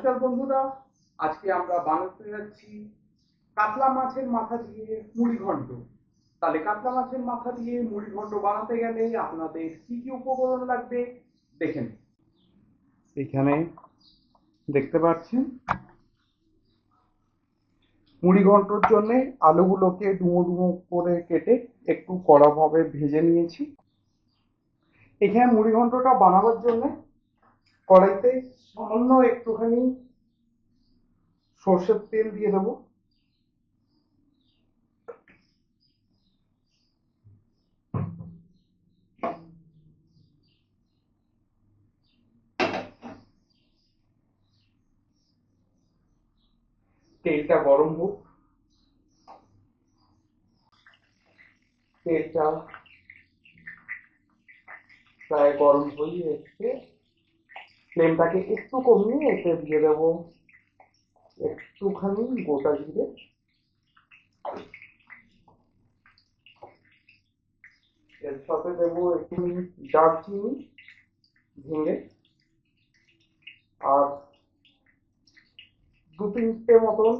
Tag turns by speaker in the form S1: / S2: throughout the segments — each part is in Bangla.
S1: নমস্কার বন্ধুরা, আজকে আমরা বানাতে যাচ্ছি কাতলা মাছের মাথা দিয়ে মুড়ি ঘন্ট তাহলে কাতলা মাছের মাথা দিয়ে মুড়ি ঘন্ট বানাতে গেলে আপনাদের কি কি উপকরণ লাগবে দেখেন এখানে দেখতে পাচ্ছেন, মুড়ি ঘন্টর জন্য আলুগুলোকে ডুমো ডুমো করে কেটে একটু কড়াভাবে ভেজে নিয়েছি। এখানে মুড়ি ঘন্টটা বানাবার জন্য কড়াইতে সামান্য একটুখানি সর্ষের তেল দিয়ে দেবো। তেলটা গরম হোক। তেলটা প্রায় গরম হয়ে এসছে। ফ্লেমটাকে একটু কমিয়ে এতে দিয়ে দেবো একটুখানি গোটা জিরে। এর সাথে দেবো একটু দারচিনি ভেঙে আর দু তিনটে মতন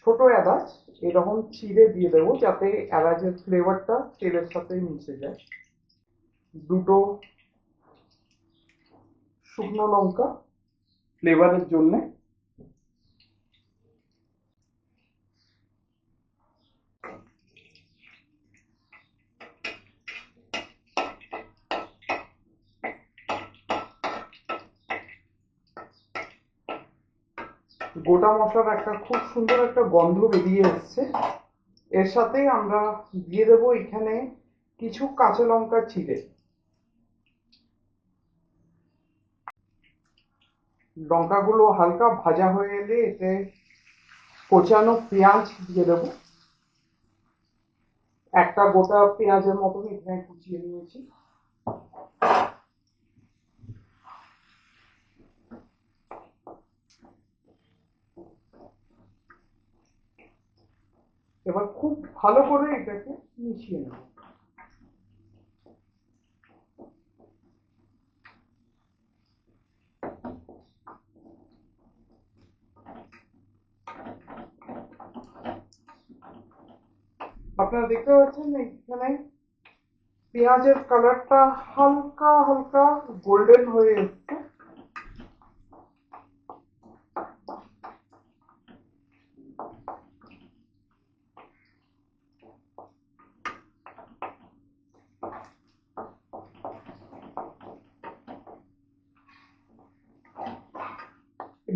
S1: ছোট এলাচ, এরকম চিড়ে দিয়ে দেবো যাতে এলাচের ফ্লেভারটা তেলের সাথে মিশে যায়। দুটো শুকনো লঙ্কা ফ্লেভারের জন্য। গোটা মশলার একটা খুব সুন্দর একটা গন্ধ বেরিয়ে এসছে এর সাথে আমরা দিয়ে দেবো এখানে কিছু কাঁচা লঙ্কা চিড়ে লঙ্কাগুলো হালকা ভাজা হয়ে এলে এতে কোচানো পেঁয়াজ দিয়ে দেব। একটা গোটা পেঁয়াজের মতন এখানে কুচিয়ে নিয়েছি। এবার খুব ভালো করে এটাকে মিশিয়ে নেব। আপনারা দেখতে পাচ্ছেন এখানে পেঁয়াজের কালারটা হালকা হালকা গোল্ডেন হয়ে এসছে।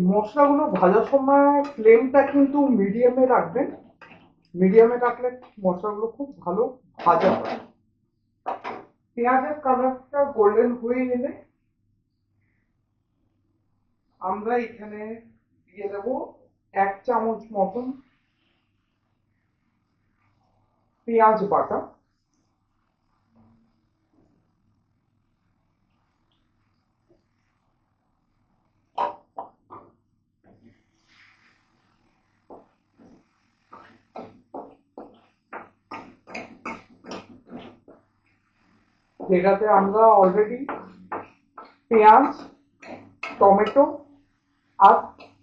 S1: মশলাগুলো ভাজার সময় ফ্লেমটা কিন্তু মিডিয়ামে রাখবেন। মিডিয়ামে মশলা মশলাগুলো খুব ভালো ভাজা হয়। পেঁয়াজের কালারটা গোল্ডেন হয়ে গেলে আমরা এখানে দিয়ে দেব এক চামচ মতন পেঁয়াজ বাটা। যেটাতে আমরা অলরেডি পেঁয়াজ টমেটো আর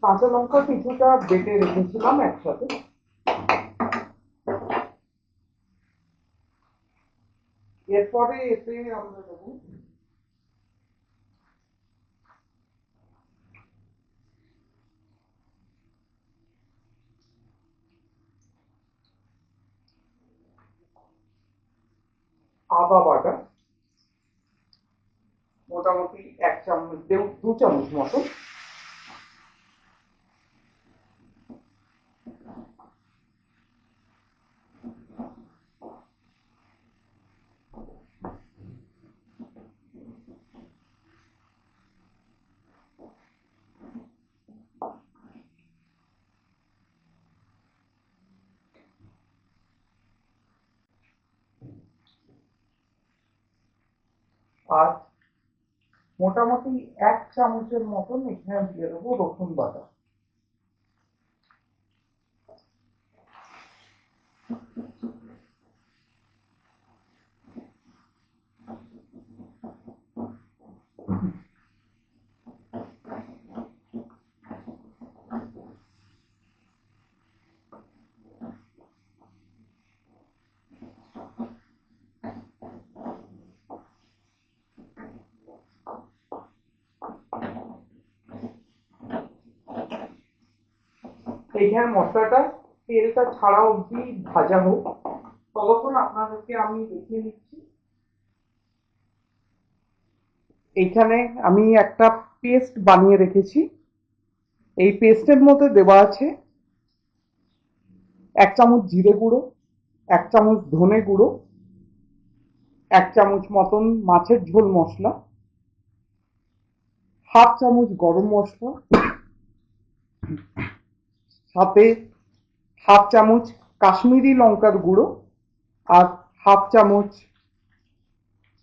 S1: কাঁচা লঙ্কা কিছুটা বেটে রেখেছিলাম একসাথে এরপরে এতে আমরা দেবো আদা বাটা মোটামুটি এক চামচ দেব দু চামচ মতো আর মোটামুটি এক চামচের মতন এখানে দিয়ে দেবো রসুন বাটা। এইখানে মশলাটা, তেলটা ছাড়া অবধি ভাজা হোক। ততক্ষণ আপনাদেরকে আমি দেখিয়ে দিচ্ছি। এইখানে আমি একটা পেস্ট বানিয়ে রেখেছি। এই পেস্টের মধ্যে দেওয়া আছে এক চামচ জিরে গুঁড়ো, এক চামচ ধনে গুঁড়ো, এক চামচ মতন মাছের ঝোল মশলা, হাফ চামচ গরম মশলা সাথে হাফ চামচ কাশ্মীরি লঙ্কার গুঁড়ো আর হাফ চামচ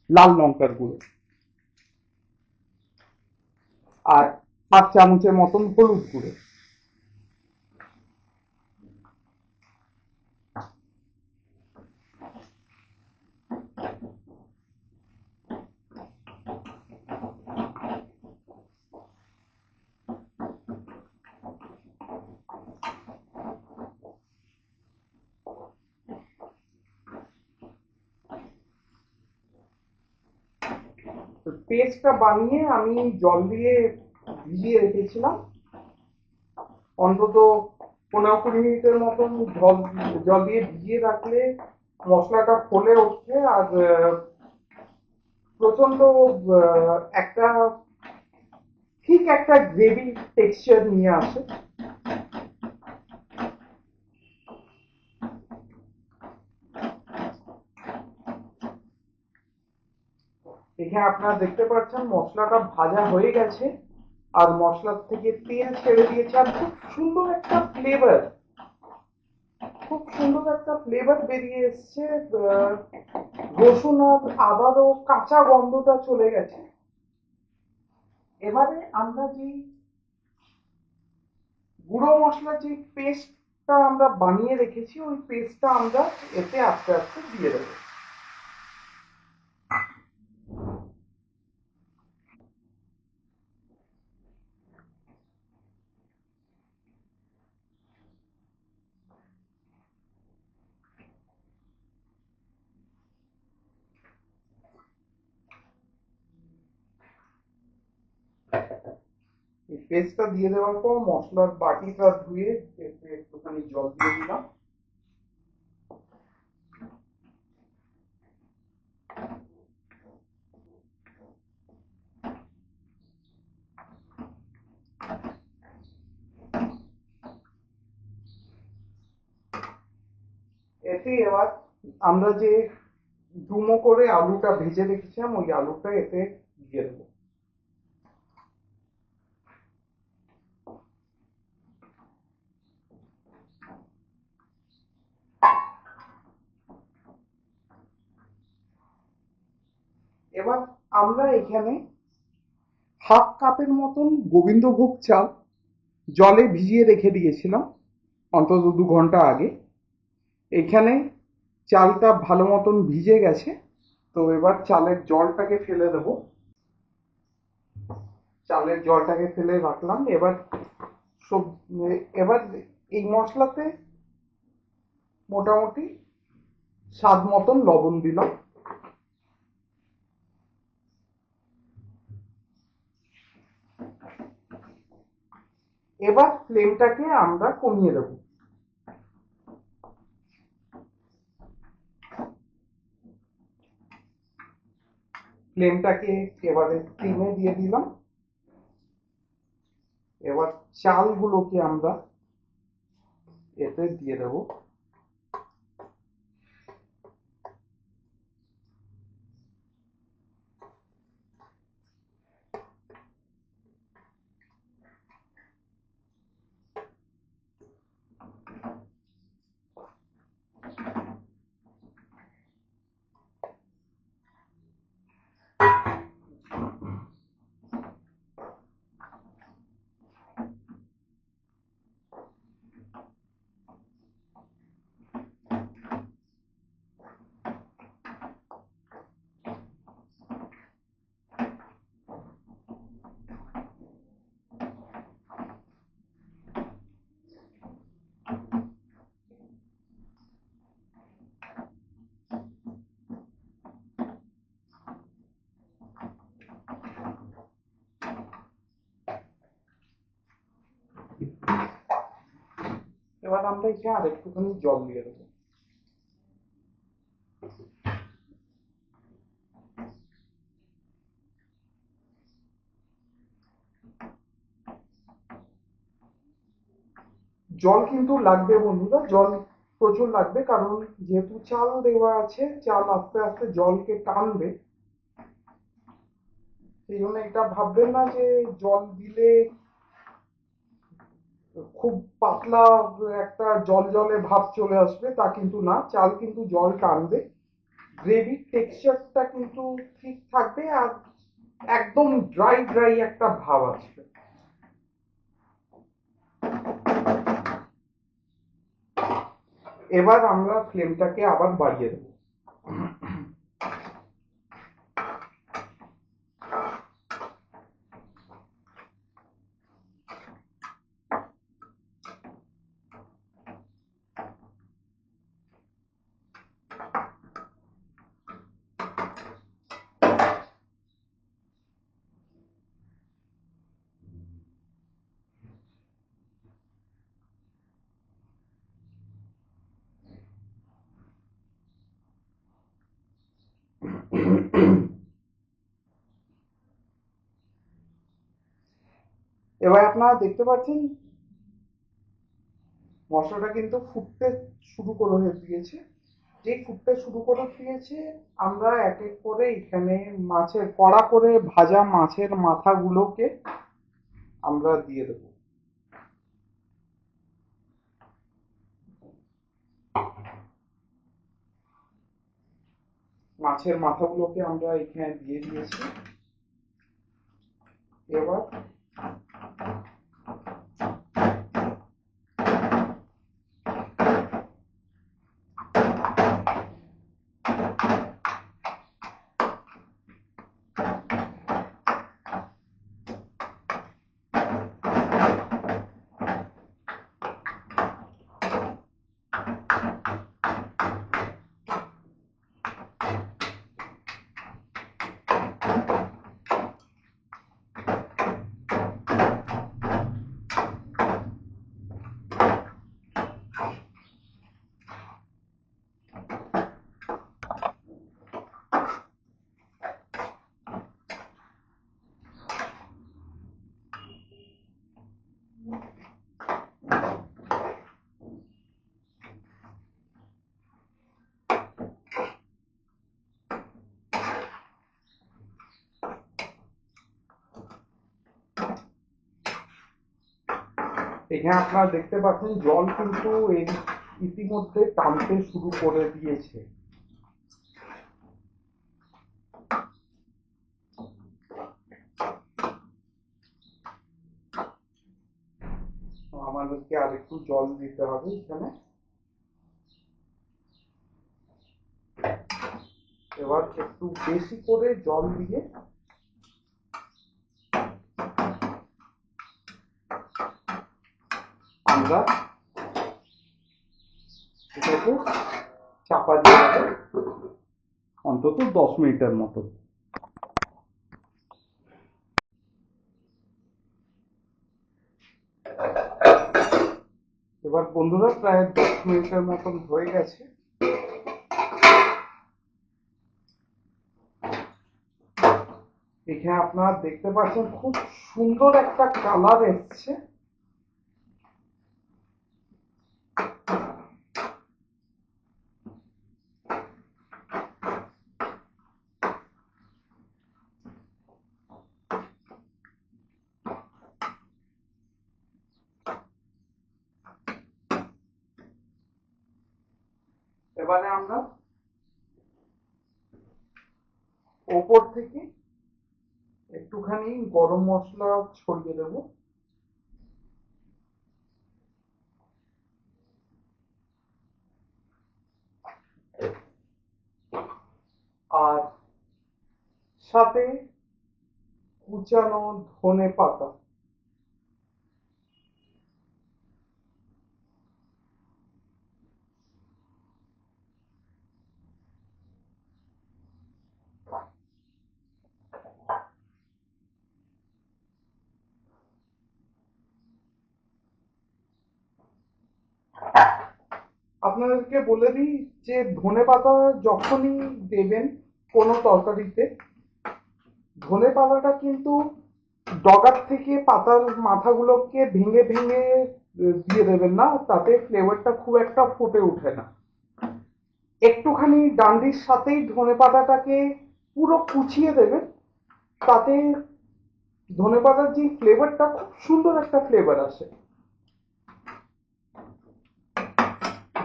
S1: লাল লঙ্কার গুঁড়ো। আর হাফ চামচের মতন হলুদ গুঁড়ো। পেস্টটা বানিয়ে আমি জল দিয়ে ভিজিয়ে রেখেছিলাম। অন্তত পনেরো কুড়ি মিনিটের মতন জল জল দিয়ে ভিজিয়ে রাখলে মশলাটা ফোলে ওঠে আর প্রচণ্ড একটা, ঠিক একটা গ্রেভি টেক্সচার নিয়ে আসে। এখানে আপনারা দেখতে পাচ্ছেন মশলাটা ভাজা হয়ে গেছে, আর মশলার থেকে তেল ছেড়ে দিয়েছে, আর খুব সুন্দর একটা ফ্লেভার খুব সুন্দর একটা ফ্লেভার বেরিয়ে এসছে রসুন আর আদারও কাঁচা গন্ধটা চলে গেছে। এবারে আমরা যে গুঁড়ো মশলা যে পেস্টটা আমরা বানিয়ে রেখেছি, ওই পেস্টটা আমরা এতে আস্তে আস্তে দিয়ে দেবো এই পেস্টটা দিয়ে দেওয়ার পর মশলার বাটিটা ধুয়ে একটুখানি জল দিয়ে দিলাম। এতে এবার আমরা যে ডুমো করে আলুটা ভেজে রেখেছিলাম, ওই আলুটা এতে দিয়ে দেবো এবার আমরা এখানে হাফ কাপের মতন গোবিন্দভোগ চাল জলে ভিজিয়ে রেখে দিয়েছিলাম, অন্তত দু ঘণ্টা আগে। এখানে চালটা ভালো মতন ভিজে গেছে, তো এবার চালের জলটাকে ফেলে দেবো। চালের জলটাকে ফেলে রাখলাম, এবার সব এবার এই মশলাতে মোটামুটি স্বাদ মতন লবণ দিলাম। এবার ফ্লেমটাকে আমরা কমিয়ে দেবো। ফ্লেমটাকে এবারে স্টিমে দিয়ে দিলাম। এবার চালগুলোকে আমরা এতে দিয়ে দেবো। এবার আমরা এখানে আর একটুখানি জল দিয়ে দেবো। জল কিন্তু লাগবে বন্ধুরা, জল প্রচুর লাগবে কারণ যেহেতু চাল দেওয়া আছে, চাল আস্তে আস্তে জলকে টানবে। সেই জন্য এটা ভাববেন না যে জল দিলে পাতলা একটা জল জলে ভাব চলে আসবে, তা কিন্তু না। চাল কিন্তু জল টানবে। গ্রেভির টেক্সচারটা কিন্তু ঠিক থাকবে আর একদম ড্রাই ড্রাই একটা ভাব আসবে। এবার আমরা ফ্লেমটাকে আবার বাড়িয়ে দেবো। এবার আপনারা দেখতে পাচ্ছেন, মশলাটা কিন্তু ফুটতে শুরু করে দিয়েছে যে ফুটতে শুরু করে দিয়েছে, আমরা এক এক করে এখানে মাছের কড়া করে ভাজা মাছের মাথাগুলোকে আমরা দিয়ে দেব। মাছের মাথাগুলোকে আমরা এখানে দিয়ে দিয়েছি। এবার এখানে আপনারা দেখতে পাচ্ছেন, জল কিন্তু ইতিমধ্যে টানতে শুরু করে দিয়েছে। আমাদেরকে আর একটু জল দিতে হবে এখানে। এবার একটু বেশি করে জল দিয়ে আমরা এটাকে চাপা দিয়ে অন্তত দশ মিনিটের মতো। এবার বন্ধুরা, প্রায় দশ মিনিটের মতন হয়ে গেছে। এখানে আপনারা দেখতে পাচ্ছেন, খুব সুন্দর একটা কালার এসছে। এবারে আমরা ওপর থেকে একটুখানি গরম মশলা ছড়িয়ে দেব আর সাথে কুচানো ধনে পাতা। আপনাদেরকে বলে দিই যে ধনে পাতা যখনই দেবেন কোনো তরকারিতে ধনে পাতাটা কিন্তু ডগার থেকে পাতার মাথাগুলোকে ভেঙে ভেঙে দিয়ে দেবেন না, তাতে ফ্লেভারটা খুব একটা ফুটে ওঠে না। একটুখানি ডান্ডির সাথেই ধনে পাতাটাকে পুরো কুচিয়ে দেবেন, তাতে ধনে পাতার যে ফ্লেভারটা খুব সুন্দর একটা ফ্লেভার আসে।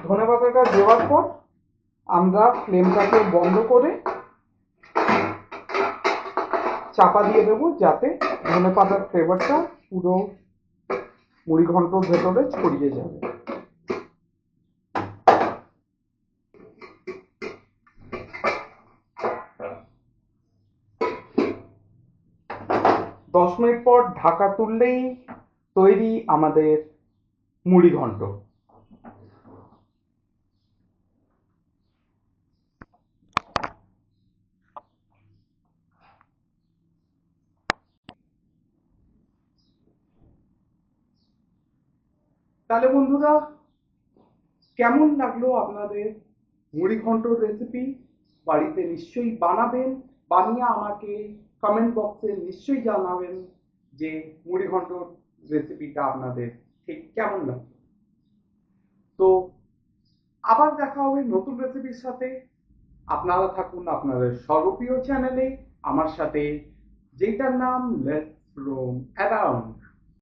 S1: ধনে পাতাটা দেওয়ার পর আমরা ফ্লেমটাকে বন্ধ করে চাপা দিয়ে দেবো যাতে ধনে পাতার ফ্লেভারটা পুরো মুড়ি ঘন্টর ভেতরে ছড়িয়ে যাবে। দশ মিনিট পর ঢাকা তুললেই তৈরি আমাদের মুড়ি ঘন্ট। তাহলে বন্ধুরা, কেমন লাগল আপনাদের মুড়ি ঘন্টর রেসিপি বাড়িতে নিশ্চয়ই বানাবেন। বানিয়ে আমাকে কমেন্ট বক্সে নিশ্চয়ই জানাবেন যে মুড়ি ঘন্টর রেসিপিটা আপনাদের ঠিক কেমন লাগল। তো আবার দেখা হবে নতুন রেসিপির সাথে। আপনারা থাকুন আপনাদের সর্বপ্রিয় চ্যানেলে আমার সাথে যেটার নাম লেটস রোম অ্যারাউন্ড